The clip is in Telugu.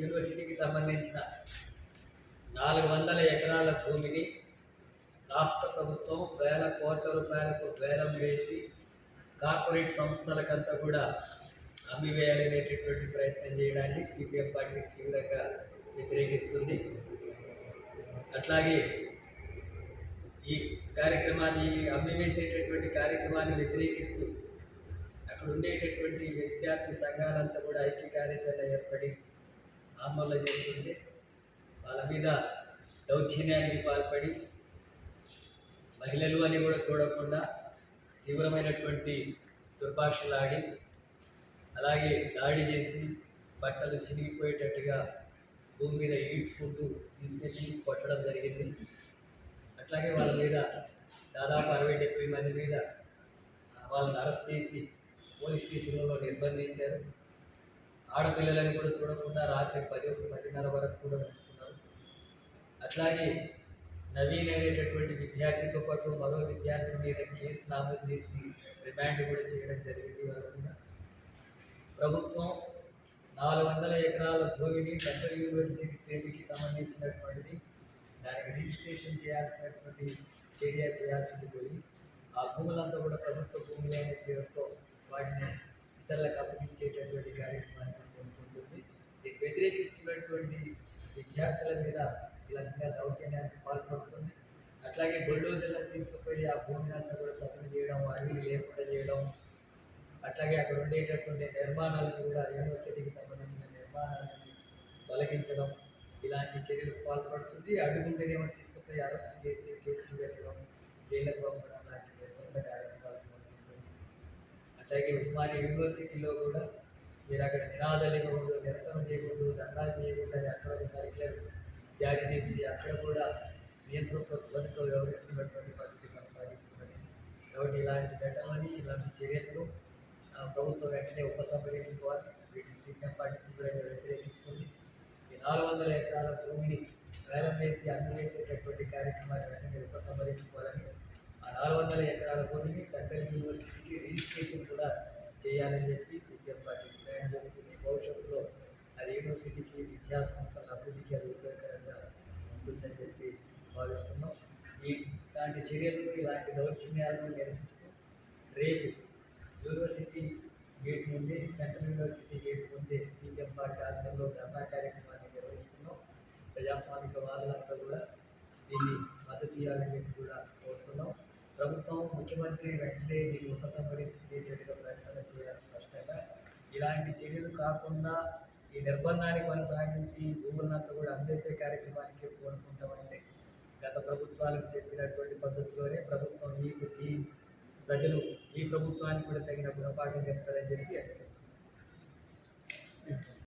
యూనివర్సిటీకి సంబంధించిన నాలుగు వందల ఎకరాల భూమిని రాష్ట్ర ప్రభుత్వం వేల కోట్ల రూపాయలకు వేలం వేసి కార్పొరేట్ సంస్థలకంతా కూడా అమ్మివేయాలనేటటువంటి ప్రయత్నం చేయడాన్ని సిపిఎం పార్టీ తీవ్రంగా వ్యతిరేకిస్తుంది. అట్లాగే ఈ కార్యక్రమాన్ని అమ్మివేసేటటువంటి కార్యక్రమాన్ని వ్యతిరేకిస్తూ అక్కడ ఉండేటటువంటి విద్యార్థి సంఘాలంతా కూడా ఐక్య కార్యాచరణ ఏర్పడి ఆందోళన చేస్తుంటే వాళ్ళ మీద దౌర్జన్యానికి పాల్పడి మహిళలు అని కూడా చూడకుండా తీవ్రమైనటువంటి దుర్భాషలాడి అలాగే దాడి చేసి బట్టలు చినిగిపోయేటట్టుగా భూమి మీద ఈడ్చుకుంటూ తీసుకెళ్ళి కొట్టడం జరిగింది. అట్లాగే వాళ్ళ మీద దాదాపు అరవై డెబ్బై మంది మీద వాళ్ళని అరెస్ట్ చేసి పోలీస్ స్టేషన్లో నిర్బంధించారు. ఆడపిల్లలని కూడా చూడకుండా రాత్రి పది పదిన్నర వరకు కూడా ఉంచుకున్నారు. అట్లాగే నవీన్ అనేటటువంటి విద్యార్థితో పాటు మరో విద్యార్థి మీద కేసు నమోదు చేసి రిమాండ్ కూడా చేయడం జరిగింది వారు ప్రభుత్వం నాలుగు వందల ఎకరాల భూమిని సెంట్రల్ యూనివర్సిటీ సేటికి సంబంధించినటువంటిది దానికి రిజిస్ట్రేషన్ చేయాల్సినటువంటి చర్య చేయాల్సింది పోయి ఆ భూములంతా కూడా ప్రభుత్వ భూములైన పేరుతో వాటిని ఇతరులకు అప్పగించేటటువంటి కార్యక్రమం వ్యతిరేకిస్తున్నటువంటి విద్యార్థుల మీద ఈ రకంగా దౌర్జన్యానికి పాల్పడుతుంది. అట్లాగే బుల్డోజర్లను తీసుకుపోయి ఆ భూమిని అంతా కూడా చదువు చేయడం అడవిని లేకుండా చేయడం అట్లాగే అక్కడ ఉండేటటువంటి నిర్మాణాలను కూడా యూనివర్సిటీకి సంబంధించిన నిర్మాణాలను తొలగించడం ఇలాంటి చర్యలకు పాల్పడుతుంది. అడుగుంటేనేమో తీసుకుపోయి అరెస్ట్ చేసి కేసులు పెట్టడం జైలకు పంపడం లాంటి నిర్బంధ కార్యక్రమాలు అట్లాగే ఉస్మానియా యూనివర్సిటీలో కూడా మీరు అక్కడ నినాదాలు ఇవ్వకూడదు నిరసన చేయకూడదు దండాలు చేయకూడదు అని అక్కడ సైకిల్ జారీ చేసి అక్కడ కూడా నియంతృత్వ ధ్వనితో వ్యవహరిస్తున్నటువంటి పద్ధతి కొనసాగిస్తున్నది. కాబట్టి ఇలాంటి ఘటనలని ఇలాంటి చర్యలను ప్రభుత్వం వెంటనే ఉపసంహరించుకోవాలి. వీటిని సిపిఎం పార్టీ తీవ్రంగా వ్యతిరేకిస్తుంది. ఈ నాలుగు వందల ఎకరాల భూమిని వేలం వేసి అమ్మివేసేటటువంటి కార్యక్రమాన్ని వెంటనే ఉపసంహరించుకోవాలని ఆ నాలుగు వందల ఎకరాల భూమిని సెంట్రల్ యూనివర్సిటీకి రిజిస్ట్రేషన్ కూడా చేయాలని చెప్పి సిపిఎం పార్టీ డిమాండ్ చేస్తుంది. భవిష్యత్తులో అది యూనివర్సిటీకి విద్యా సంస్థల అభివృద్ధికి అది ఉపయోగకరంగా ఉంటుందని చెప్పి భావిస్తున్నాం. ఈ ఇలాంటి చర్యలను ఇలాంటి దౌర్జన్యాలను నిరసిస్తూ రేపు యూనివర్సిటీ గేట్ ముందే సెంట్రల్ యూనివర్సిటీ గేట్ ముందే సీఎం పార్టీ ఆధ్వర్యంలో ధర్నా కార్యక్రమాన్ని నిర్వహిస్తున్నాం. ప్రజాస్వామిక వాదులంతా కూడా దీన్ని మద్దతు ఇవ్వాలని చెప్పి కూడా కోరుతున్నాం. ప్రభుత్వం ముఖ్యమంత్రి వెంటనే దీన్ని ఉపసంహరించుకునేటట్టుగా ప్రకటన చేయాలి స్పష్టంగా ఇలాంటి చర్యలు కాకుండా ఈ నిర్బంధాన్ని కొనసాగించి భూములంతా కూడా అందేసే కార్యక్రమానికి కోరుకుంటామంటే గత ప్రభుత్వాలకు చెప్పినటువంటి పద్ధతిలోనే ప్రభుత్వం ఈ ఈ ప్రజలు ఈ ప్రభుత్వానికి కూడా తగిన గుణపాఠం చెప్తారని చెప్పి హెచ్చరిస్తున్నారు